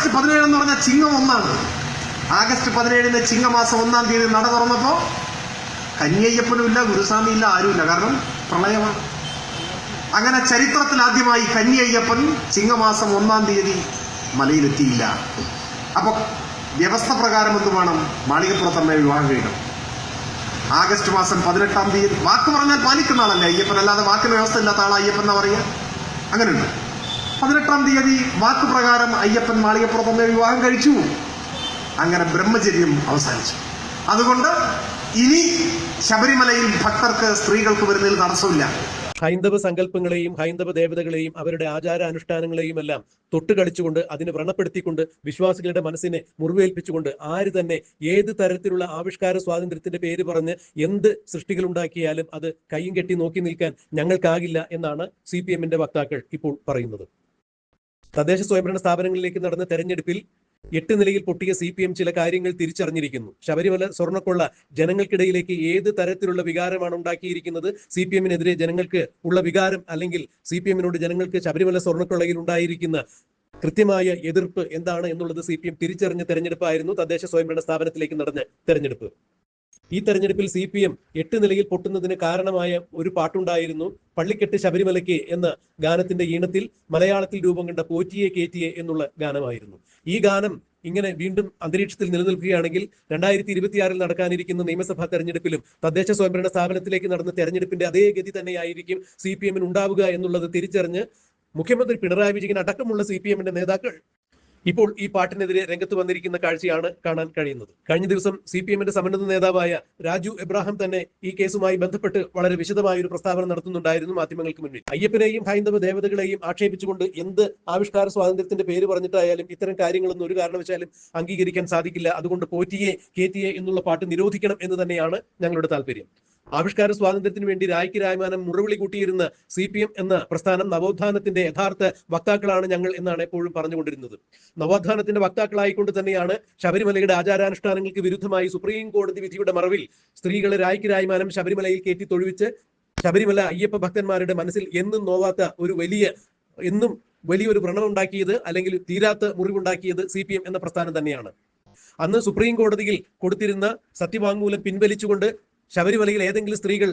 August പതിനേഴ് എന്ന് പറഞ്ഞാൽ ചിങ്ങം ഒന്നാണ്. ആഗസ്റ്റ് പതിനേഴിന് ചിങ്ങമാസം ഒന്നാം തീയതി നട തുറന്നപ്പോ കന്യയ്യപ്പനും ഇല്ല ഗുരുസ്വാമി ഇല്ല ആരുമില്ല. കാരണം പ്രളയമാണ്. അങ്ങനെ ചരിത്രത്തിൽ ആദ്യമായി കന്യയ്യപ്പൻ ചിങ്ങമാസം ഒന്നാം തീയതി മലയിലെത്തിയില്ല. അപ്പൊ വ്യവസ്ഥ പ്രകാരം എന്ത് വേണം? മാളികപ്പുറത്തമ്മയെ വിവാഹം കഴിക്കണം. ആഗസ്റ്റ് മാസം പതിനെട്ടാം തീയതി വാക്ക് പറഞ്ഞാൽ പാലിക്കുന്ന ആളല്ലേ? അയ്യപ്പൻ അല്ലാതെ വാക്കിന് വ്യവസ്ഥ ഇല്ലാത്ത ആളാ അയ്യപ്പൻ എന്നാ പറയുക? അങ്ങനെയുണ്ട്. പതിനെട്ടാം തീയതി വാക്കുപ്രകാരം അയ്യപ്പൻ മാളികപ്പുറത്തമ്മയെ വിവാഹം കഴിച്ചു. അങ്ങനെ ബ്രഹ്മചര്യം അവസാനിച്ചു. അതുകൊണ്ട് ഇനി ശബരിമലയിൽ ഭക്തർക്ക് സ്ത്രീകൾക്ക് വരുന്നതിൽ തടസ്സമില്ല. ഹൈന്ദവ സങ്കല്പങ്ങളെയും ഹൈന്ദവ ദേവതകളെയും അവരുടെ ആചാര അനുഷ്ഠാനങ്ങളെയും എല്ലാം തൊട്ടുകളിച്ചുകൊണ്ട് അതിന് വ്രണപ്പെടുത്തിക്കൊണ്ട് വിശ്വാസികളുടെ മനസ്സിനെ മുറിവേൽപ്പിച്ചുകൊണ്ട് ആര് തന്നെ ഏത് തരത്തിലുള്ള ആവിഷ്കാര സ്വാതന്ത്ര്യത്തിന്റെ പേര് പറഞ്ഞ് എന്ത് സൃഷ്ടികൾ ഉണ്ടാക്കിയാലും അത് കൈയും കെട്ടി നോക്കി നിൽക്കാൻ ഞങ്ങൾക്കാകില്ല എന്നാണ് സി വക്താക്കൾ ഇപ്പോൾ പറയുന്നത്. തദ്ദേശ സ്വയംഭരണ സ്ഥാപനങ്ങളിലേക്ക് നടന്ന തെരഞ്ഞെടുപ്പിൽ എട്ട് നിലയിൽ പൊട്ടിയ സി പി എം ചില കാര്യങ്ങൾ തിരിച്ചറിഞ്ഞിരിക്കുന്നു. ശബരിമല സ്വർണക്കൊള്ള ജനങ്ങൾക്കിടയിലേക്ക് ഏത് തരത്തിലുള്ള വികാരമാണ് ഉണ്ടാക്കിയിരിക്കുന്നത്? സി പി എമ്മിനെതിരെ ജനങ്ങൾക്ക് ഉള്ള വികാരം അല്ലെങ്കിൽ സി പി എമ്മിനോട് ജനങ്ങൾക്ക് ശബരിമല സ്വർണക്കൊള്ളയിൽ ഉണ്ടായിരിക്കുന്ന കൃത്യമായ എതിർപ്പ് എന്താണ് എന്നുള്ളത് സി പി എം തിരിച്ചറിഞ്ഞ തെരഞ്ഞെടുപ്പായിരുന്നു തദ്ദേശ സ്വയംഭരണ സ്ഥാപനത്തിലേക്ക് നടന്ന തെരഞ്ഞെടുപ്പ്. ഈ തെരഞ്ഞെടുപ്പിൽ സി പി എം എട്ട് നിലയിൽ പൊട്ടുന്നതിന് കാരണമായ ഒരു പാട്ടുണ്ടായിരുന്നു പള്ളിക്കെട്ട് ശബരിമലയ്ക്ക് എന്ന ഗാനത്തിന്റെ ഈണത്തിൽ മലയാളത്തിൽ രൂപം കണ്ട പോറ്റിയെ കേറ്റിയെ എന്നുള്ള ഗാനമായിരുന്നു. ഈ ഗാനം ഇങ്ങനെ വീണ്ടും അന്തരീക്ഷത്തിൽ നിലനിൽക്കുകയാണെങ്കിൽ രണ്ടായിരത്തി ഇരുപത്തിയാറിൽ നടക്കാനിരിക്കുന്ന നിയമസഭാ തെരഞ്ഞെടുപ്പിലും തദ്ദേശ സ്വയംഭരണ സ്ഥാപനത്തിലേക്ക് നടന്ന തെരഞ്ഞെടുപ്പിന്റെ അതേ ഗതി തന്നെയായിരിക്കും സി പി എമ്മിന് ഉണ്ടാവുക എന്നുള്ളത് തിരിച്ചറിഞ്ഞ് മുഖ്യമന്ത്രി പിണറായി വിജയൻ അടക്കമുള്ള സി പി എമ്മിന്റെ നേതാക്കൾ ഇപ്പോൾ ഈ പാട്ടിനെതിരെ രംഗത്ത് വന്നിരിക്കുന്ന കാഴ്ചയാണ് കാണാൻ കഴിയുന്നത്. കഴിഞ്ഞ ദിവസം സി പി എമ്മിന്റെ സമന്നത നേതാവായ രാജു എബ്രാഹിം തന്നെ ഈ കേസുമായി ബന്ധപ്പെട്ട് വളരെ വിശദമായ ഒരു പ്രസ്താവന നടത്തുന്നുണ്ടായിരുന്നു മാധ്യമങ്ങൾക്ക് മുന്നിൽ. അയ്യപ്പനെയും ഹൈന്ദവ ദേവതകളെയും ആക്ഷേപിച്ചുകൊണ്ട് എന്ത് ആവിഷ്കാര സ്വാതന്ത്ര്യത്തിന്റെ പേര് പറഞ്ഞിട്ടായാലും ഇത്തരം കാര്യങ്ങളൊന്നും ഒരു കാരണവശാലും അംഗീകരിക്കാൻ സാധിക്കില്ല. അതുകൊണ്ട് പോറ്റിയെ കേറ്റിയെ എന്നുള്ള പാട്ട് നിരോധിക്കണം എന്ന് തന്നെയാണ് ഞങ്ങളുടെ താല്പര്യം. ആവിഷ്കാര സ്വാതന്ത്ര്യത്തിന് വേണ്ടി രായ്ക്ക് രായ്മാനം മുറവിളി കൂട്ടിയിരുന്ന സി പി എം എന്ന പ്രസ്ഥാനം നവോത്ഥാനത്തിന്റെ യഥാർത്ഥ വക്താക്കളാണ് ഞങ്ങൾ എന്നാണ് എപ്പോഴും പറഞ്ഞുകൊണ്ടിരുന്നത്. നവോത്ഥാനത്തിന്റെ വക്താക്കളായിക്കൊണ്ട് തന്നെയാണ് ശബരിമലയുടെ ആചാരാനുഷ്ഠാനങ്ങൾക്ക് വിരുദ്ധമായി സുപ്രീം കോടതി വിധിയുടെ മറവിൽ സ്ത്രീകളെ രായ്ക്ക് രായ്മാനം ശബരിമലയിൽ കയറ്റി തൊഴുവിച്ച് ശബരിമല അയ്യപ്പ ഭക്തന്മാരുടെ മനസ്സിൽ എന്നും നോവാത്ത ഒരു വലിയ എന്നും വലിയൊരു വ്രണമുണ്ടാക്കിയത് അല്ലെങ്കിൽ തീരാത്ത മുറിവുണ്ടാക്കിയത് സി പി എം എന്ന പ്രസ്ഥാനം തന്നെയാണ്. അന്ന് സുപ്രീം കോടതിയിൽ കൊടുത്തിരുന്ന സത്യവാങ്മൂലം പിൻവലിച്ചുകൊണ്ട് ശബരിമലയിൽ ഏതെങ്കിലും സ്ത്രീകൾ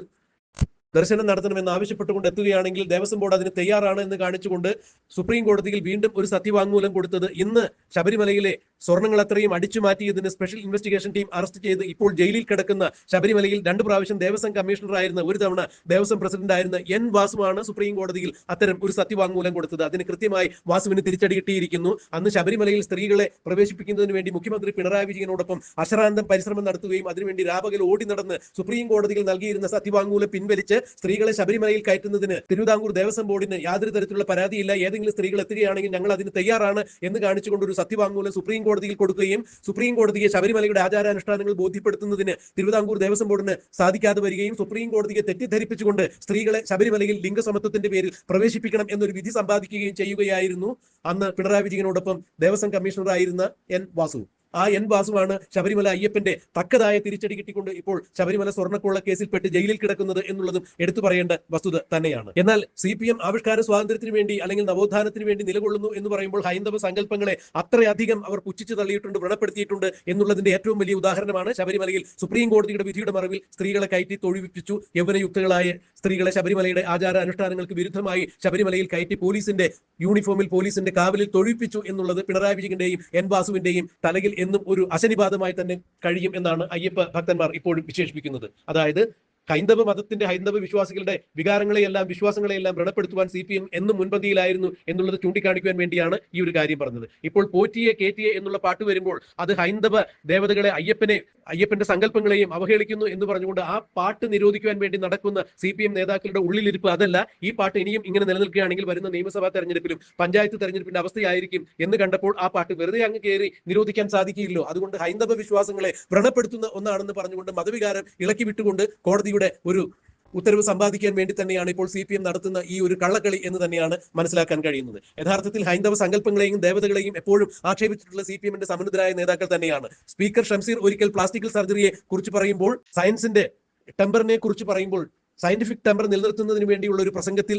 ദർശനം നടത്തണമെന്ന് ആവശ്യപ്പെട്ടുകൊണ്ട് എത്തുകയാണെങ്കിൽ ദേവസ്വം ബോർഡ് അതിന് തയ്യാറാണ് എന്ന് കാണിച്ചുകൊണ്ട് സുപ്രീം കോടതിയിൽ വീണ്ടും ഒരു സത്യവാങ്മൂലം കൊടുത്തത് ഇന്ന് ശബരിമലയിലെ സ്വർണങ്ങൾ അത്രയും അടിച്ചു മാറ്റിയതിന് സ്പെഷ്യൽ ഇൻവെസ്റ്റിഗേഷൻ ടീം അറസ്റ്റ് ചെയ്ത് ഇപ്പോൾ ജയിലിൽ കിടക്കുന്ന ശബരിമലയിൽ രണ്ട് പ്രാവശ്യം ദേവസ്വം കമ്മീഷണറായിരുന്ന ഒരു തവണ ദേവസ്വം പ്രസിഡന്റ് ആയിരുന്ന എൻ വാസുവാണ് സുപ്രീം കോടതിയിൽ അത്തരം ഒരു സത്യവാങ്മൂലം കൊടുത്തത്. അതിന് കൃത്യമായി വാസുവിന് തിരിച്ചടി കിട്ടിയിരിക്കുന്നു. അന്ന് ശബരിമലയിൽ സ്ത്രീകളെ പ്രവേശിപ്പിക്കുന്നതിന് വേണ്ടി മുഖ്യമന്ത്രി പിണറായി വിജയനോടൊപ്പം അശ്രാന്തം പരിശ്രമം നടത്തുകയും അതിനുവേണ്ടി രാപകൽ ഓടി നടന്ന് സുപ്രീം കോടതിയിൽ നൽകിയിരുന്ന സത്യവാങ്മൂലം പിൻവലിച്ച് സ്ത്രീകളെ ശബരിമലയിൽ കയറ്റുന്നതിന് തിരുവിതാംകൂർ ദേവസ്വം ബോർഡിന് യാതൊരു തരത്തിലുള്ള പരാതിയില്ല. ഏതെങ്കിലും സ്ത്രീകൾ എത്തുകയാണെങ്കിൽ ഞങ്ങൾ അതിന് തയ്യാറാണ് എന്ന് കാണിച്ചുകൊണ്ട് ഒരു സത്യവാങ്മൂലം സുപ്രീം കോടതിയിൽ കൊടുക്കുകയും സുപ്രീം കോടതിയെ ശബരിമലയുടെ ആചാരാനുഷ്ഠാനങ്ങൾ ബോധ്യപ്പെടുത്തുന്നതിന് തിരുവിതാംകൂർ ദേവസ്വം ബോർഡിന് സാധിക്കാതെ വരികയും സുപ്രീം കോടതിയെ തെറ്റിദ്ധരിപ്പിച്ചുകൊണ്ട് സ്ത്രീകളെ ശബരിമലയിൽ ലിംഗസമത്വത്തിന്റെ പേരിൽ പ്രവേശിപ്പിക്കണം എന്നൊരു വിധി സമ്പാദിക്കുകയും ചെയ്യുകയായിരുന്നു അന്ന് പിണറായി വിജയനോടൊപ്പം ദേവസ്വം കമ്മീഷണറായിരുന്ന എൻ വാസു. ആ എൻ വാസുവാണ് ശബരിമല അയ്യപ്പന്റെ തക്കതായ തിരിച്ചടി കിട്ടിക്കൊണ്ട് ഇപ്പോൾ ശബരിമല സ്വർണക്കൊള്ള കേസിൽപ്പെട്ട് ജയിലിൽ കിടക്കുന്നത് എന്നുള്ളതും എടുത്തു പറയേണ്ട വസ്തുത തന്നെയാണ്. എന്നാൽ സി പി എം ആവിഷ്കാര സ്വാതന്ത്ര്യത്തിന് വേണ്ടി അല്ലെങ്കിൽ നവോത്ഥാനത്തിന് വേണ്ടി നിലകൊള്ളുന്നു എന്ന് പറയുമ്പോൾ ഹൈന്ദവ സങ്കല്പങ്ങളെ അത്രയധികം അവർ പുച്ഛിച്ചു തള്ളിയിട്ടുണ്ട് വ്രണപ്പെടുത്തിയിട്ടുണ്ട് എന്നുള്ളതിന്റെ ഏറ്റവും വലിയ ഉദാഹരണമാണ് ശബരിമലയിൽ സുപ്രീം കോടതിയുടെ വിധിയുടെ മറവിൽ സ്ത്രീകളെ കയറ്റി തൊഴിപ്പിച്ചു യൗവനയുക്തകളായ സ്ത്രീകളെ ശബരിമലയുടെ ആചാര അനുഷ്ഠാനങ്ങൾക്ക് വിരുദ്ധമായി ശബരിമലയിൽ കയറ്റി പോലീസിന്റെ യൂണിഫോമിൽ പോലീസിന്റെ കാവലിൽ തൊഴിപ്പിച്ചു എന്നുള്ളത് പിണറായി വിജയന്റെയും എൻ വാസുവിന്റെയും തലയിൽ എന്നും ഒരു അസനിപാതമായി തന്നെ കഴിയും എന്നാണ് അയ്യപ്പ ഭക്തന്മാർ ഇപ്പോഴും വിശേഷിപ്പിക്കുന്നത്. അതായത് ഹൈന്ദവ മതത്തിന്റെ ഹൈന്ദവ വിശ്വാസികളുടെ വികാരങ്ങളെയെല്ലാം വിശ്വാസങ്ങളെയെല്ലാം വ്രണപ്പെടുത്തുവാൻ സി പി എം എന്നും മുൻപന്തിയിലായിരുന്നു എന്നുള്ളത് ചൂണ്ടിക്കാണിക്കുവാൻ വേണ്ടിയാണ് ഈ ഒരു കാര്യം പറഞ്ഞത്. ഇപ്പോൾ പോറ്റിയെ കേറ്റിയെ എന്നുള്ള പാട്ട് വരുമ്പോൾ അത് ഹൈന്ദവ ദേവതകളെ അയ്യപ്പനെ അയ്യപ്പന്റെ സങ്കല്പങ്ങളെയും അവഹേളിക്കുന്നു എന്ന് പറഞ്ഞുകൊണ്ട് ആ പാട്ട് നിരോധിക്കുവാൻ വേണ്ടി നടക്കുന്ന സി പി എം നേതാക്കളുടെ ഉള്ളിലിരിപ്പ് അതല്ല. ഈ പാട്ട് ഇനിയും ഇങ്ങനെ നിലനിൽക്കുകയാണെങ്കിൽ വരുന്ന നിയമസഭാ തെരഞ്ഞെടുപ്പിലും പഞ്ചായത്ത് തെരഞ്ഞെടുപ്പിന്റെ അവസ്ഥയായിരിക്കും എന്ന് കണ്ടപ്പോൾ ആ പാട്ട് വെറുതെ അങ്ങ് കയറി നിരോധിക്കാൻ സാധിക്കില്ലല്ലോ അതുകൊണ്ട് ഹൈന്ദവ വിശ്വാസങ്ങളെ വ്രണപ്പെടുത്തുന്ന ഒന്നാണെന്ന് പറഞ്ഞുകൊണ്ട് മതവികാരം ഇളക്കി വിട്ടുകൊണ്ട് കോടതിയുടെ ഒരു ഉത്തരവ് സമ്പാദിക്കാൻ വേണ്ടി തന്നെയാണ് ഇപ്പോൾ സി പി എം നടത്തുന്ന ഈ ഒരു കള്ളക്കളി എന്ന് തന്നെയാണ് മനസ്സിലാക്കാൻ കഴിയുന്നത്. യഥാർത്ഥത്തിൽ ഹൈന്ദവ സങ്കല്പങ്ങളെയും ദേവതകളെയും എപ്പോഴും ആക്ഷേപിച്ചിട്ടുള്ള സി പി എമ്മിന്റെ സമുദ്രായ നേതാക്കൾ തന്നെയാണ്. സ്പീക്കർ ഷംസീർ ഒരിക്കൽ പ്ലാസ്റ്റിക്കൽ സർജറിയെ കുറിച്ച് പറയുമ്പോൾ സയൻസിന്റെ ടെമ്പറിനെ കുറിച്ച് പറയുമ്പോൾ സയന്റിഫിക് ടെമ്പർ നിലനിർത്തുന്നതിന് വേണ്ടിയുള്ള ഒരു പ്രസംഗത്തിൽ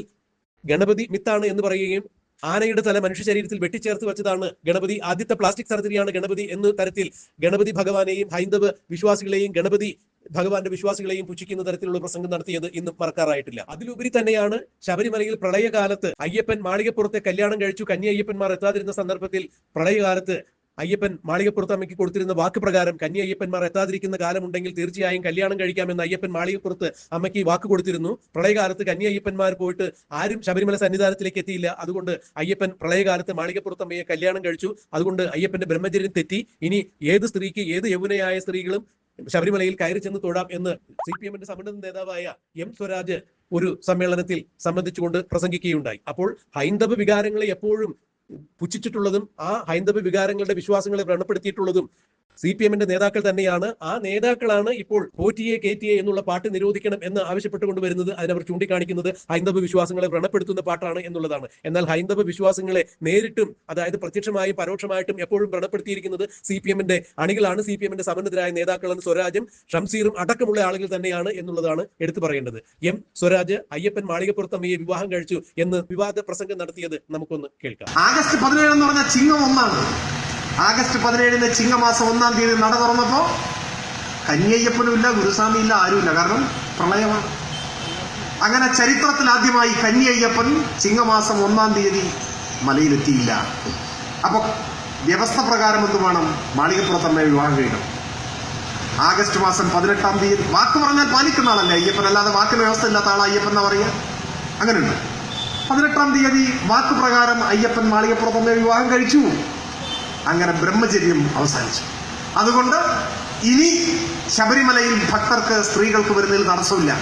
ഗണപതി മിത്താണ് എന്ന് പറയുകയും ആനയുടെ തല മനുഷ്യ ശരീരത്തിൽ വെട്ടിച്ചേർത്ത് വെച്ചതാണ് ഗണപതി. ആദ്യത്തെ പ്ലാസ്റ്റിക് സർജറിയാണ് ഗണപതി എന്ന തരത്തിൽ ഗണപതി ഭഗവാനെയും ഹൈന്ദവ വിശ്വാസികളെയും ഗണപതി ഭഗവാന്റെ വിശ്വാസികളെയും പുച്ഛിക്കുന്ന തരത്തിലുള്ള പ്രസംഗം നടത്തിയത് ഇന്നും മറക്കാറായിട്ടില്ല. അതിലുപരി തന്നെയാണ് ശബരിമലയിൽ പ്രളയകാലത്ത് അയ്യപ്പൻ മാളികപ്പുറത്തെ കല്യാണം കഴിച്ചു കന്യ അയ്യപ്പന്മാർ എത്താതിരുന്ന സന്ദർഭത്തിൽ പ്രളയകാലത്ത് അയ്യപ്പൻ മാളികപ്പുറത്ത് അമ്മയ്ക്ക് കൊടുത്തിരുന്ന വാക്ക് പ്രകാരം കന്യ അയ്യപ്പന്മാർ എത്താതിരിക്കുന്ന കാലമുണ്ടെങ്കിൽ തീർച്ചയായും കല്യാണം കഴിക്കാമെന്ന് അയ്യപ്പൻ മാളികപ്പുറത്ത് അമ്മയ്ക്ക് വാക്ക് കൊടുത്തിരുന്നു. പ്രളയകാലത്ത് കന്യ അയ്യപ്പന്മാർ പോയിട്ട് ആരും ശബരിമല സന്നിധാനത്തിലേക്ക് എത്തിയില്ല. അതുകൊണ്ട് അയ്യപ്പൻ പ്രളയകാലത്ത് മാളികപ്പുറത്ത് അമ്മയെ കല്യാണം കഴിച്ചു. അതുകൊണ്ട് അയ്യപ്പന്റെ ബ്രഹ്മചര്യം തെറ്റി. ഇനി ഏത് സ്ത്രീക്ക് ഏത് യൗവനയായ സ്ത്രീകളും ശബരിമലയിൽ കയറി ചെന്ന് തൊഴാം എന്ന് സി പി എമ്മിന്റെ സമ്മേളന നേതാവായ എം സ്വരാജ് ഒരു സമ്മേളനത്തിൽ സംബന്ധിച്ചുകൊണ്ട് പ്രസംഗിക്കുകയുണ്ടായി. അപ്പോൾ ഹൈന്ദവ വികാരങ്ങളെ എപ്പോഴും പുച്ഛിച്ചിട്ടുള്ളതും ആ ഹൈന്ദവ വികാരങ്ങളുടെ വിശ്വാസങ്ങളെ വ്രണപ്പെടുത്തിയിട്ടുള്ളതും സി പി എമ്മിന്റെ നേതാക്കൾ തന്നെയാണ്. ആ നേതാക്കളാണ് ഇപ്പോൾ പോറ്റിയെ കയറ്റിയെ എന്നുള്ള പാട്ട് നിരോധിക്കണം എന്ന് ആവശ്യപ്പെട്ടുകൊണ്ട് വരുന്നത്. അതിനവർ ചൂണ്ടിക്കാണിക്കുന്നത് ഹൈന്ദവ വിശ്വാസങ്ങളെ വ്രണപ്പെടുത്തുന്ന പാട്ടാണ് എന്നുള്ളതാണ്. എന്നാൽ ഹൈന്ദവ വിശ്വാസങ്ങളെ നേരിട്ടും അതായത് പ്രത്യക്ഷമായും പരോക്ഷമായിട്ടും എപ്പോഴും വ്രണപ്പെടുത്തിയിരിക്കുന്നത് സി പി എമ്മിന്റെ അണികളാണ്. സി പി എമ്മിന്റെ സമന്നതരായ നേതാക്കളെന്ന് സ്വരാജും ഷംസീറും അടക്കമുള്ള ആളുകൾ തന്നെയാണ് എന്നുള്ളതാണ് എടുത്തു പറയേണ്ടത്. എം സ്വരാജ് അയ്യപ്പൻ മാളികപ്പുറത്തമ്മയെ വിവാഹം കഴിച്ചു എന്ന് വിവാദ പ്രസംഗം നടത്തിയത് നമുക്കൊന്ന് കേൾക്കാം. ആഗസ്റ്റ് പതിനേഴ് എന്ന് പറഞ്ഞ ചിങ്ങം ഒന്നാണ്. ആഗസ്റ്റ് പതിനേഴിന് ചിങ്ങമാസം ഒന്നാം തീയതി നട തുറന്നപ്പോ കന്യയ്യപ്പനുമില്ല ഇല്ല ഗുരുസ്വാമി ഇല്ല ആരുമില്ല കാരണം പ്രളയമാണ് അങ്ങനെ ചരിത്രത്തിൽ ആദ്യമായി കന്യയ്യപ്പൻ ചിങ്ങമാസം ഒന്നാം തീയതി മലയിലെത്തിയില്ല. അപ്പൊ വ്യവസ്ഥ പ്രകാരം എന്ത് വേണം? മാളികപ്പുറത്തമ്മയെ വിവാഹം കഴിക്കണം. ആഗസ്റ്റ് മാസം പതിനെട്ടാം തീയതി. വാക്ക് പറഞ്ഞാൽ പാലിക്കുന്ന ആളല്ലേ അയ്യപ്പൻ? അല്ലാതെ വാക്കിന് വ്യവസ്ഥ ഇല്ലാത്ത ആളാ അയ്യപ്പൻ എന്നാ പറയുക അങ്ങനെയുണ്ട്. പതിനെട്ടാം തീയതി വാക്ക് പ്രകാരം അയ്യപ്പൻ മാളികപ്പുറത്തമ്മയെ വിവാഹം കഴിച്ചു. അങ്ങനെ ബ്രഹ്മചര്യം അവസാനിച്ചു. അതുകൊണ്ട് ഇനി ശബരിമലയിൽ ഭക്തർക്ക് സ്ത്രീകൾക്ക് വരുന്നതിൽ തടസ്സമില്ല.